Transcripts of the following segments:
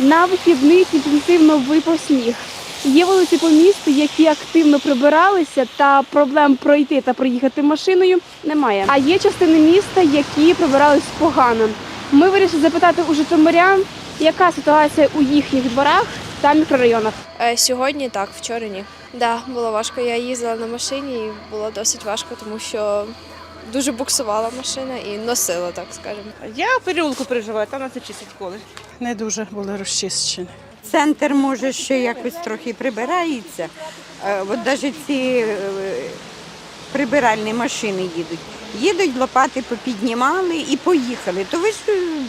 На вихідних інтенсивно випав сніг. Є вулиці по місту, які активно прибиралися, та проблем пройти та проїхати машиною немає. А є частини міста, які прибирались погано. Ми вирішили запитати у житомирян, яка ситуація у їхніх дворах та мікрорайонах. Е, Сьогодні так, вчора ні. Да, було важко. Я їздила на машині і було досить важко, тому що дуже буксувала машина і носила, так скажемо. Я в переулку переживаю, там нас не чистять коли. не дуже були розчищені. Центр може ще якось трохи прибирається. Е, От навіть ці е, прибиральні машини їдуть. Їдуть, лопати попіднімали і поїхали. То ви ж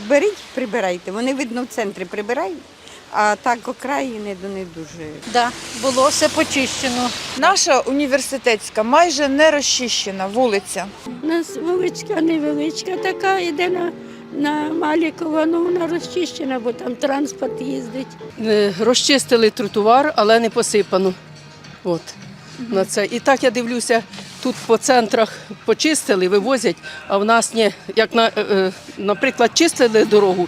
беріть, прибирайте. Вони, видно, в центрі прибирають, а так окраїни до не дуже. Да, було все почищено. Наша університетська майже не розчищена вулиця. У нас вуличка невеличка така, йде на, на Малікова, ну вона розчищена, бо там транспорт їздить. Е, розчистили тротуар, але не посипано. От. На це. І так я дивлюся, тут по центрах почистили, вивозять, а в нас ні. Як на, е, е, наприклад, чистили дорогу,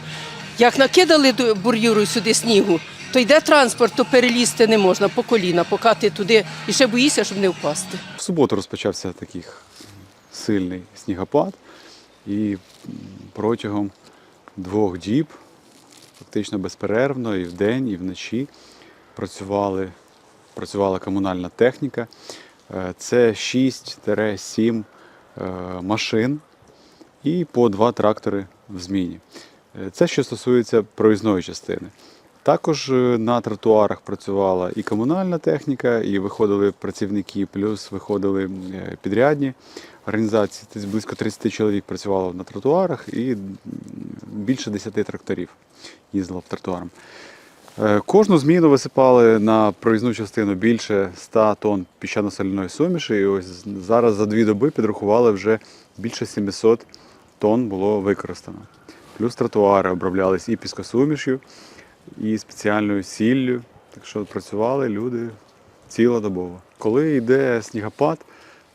як накидали до бур'юру сюди снігу, то йде транспорт, то перелізти не можна по коліна, поки ти туди і ще боїшся, щоб не впасти. В суботу розпочався такий сильний снігопад, і протягом двох діб, фактично безперервно, і вдень, і вночі працювали, працювала комунальна техніка. Е, Це 6-7 е, машин і по два трактори в зміні. Е, Це що стосується проїзної частини. Також е, на тротуарах працювала і комунальна техніка, і виходили працівники, плюс виходили е, підрядні організації. Десь близько 30 чоловік працювало на тротуарах і більше 10 тракторів їздило по тротуарам. Кожну зміну висипали на проїзну частину більше 100 тонн піщано-соляної суміші. І ось зараз за дві доби підрахували вже більше 700 тонн було використано. Плюс тротуари оброблялись і піскосумішю, і спеціальною сіллю. Так що працювали люди цілодобово. Коли йде снігопад,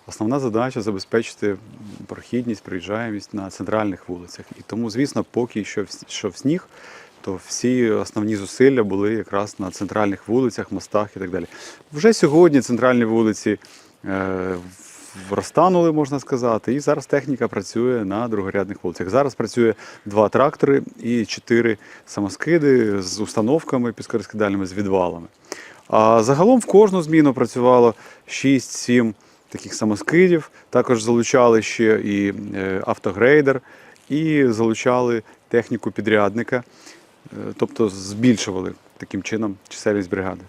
основна задача забезпечити прохідність, проїжджаємість на центральних вулицях. І тому, звісно, поки що йшов сніг, то всі основні зусилля були якраз на центральних вулицях, мостах і так далі. Вже сьогодні центральні вулиці е, розтанули, можна сказати, і зараз техніка працює на другорядних вулицях. Зараз працює два трактори і чотири самоскиди з установками піскорозкидальними з відвалами. А загалом в кожну зміну працювало 6-7 таких самоскидів. Також залучали ще і е, автогрейдер, і залучали техніку підрядника, Е, тобто збільшували таким чином чисельність бригади.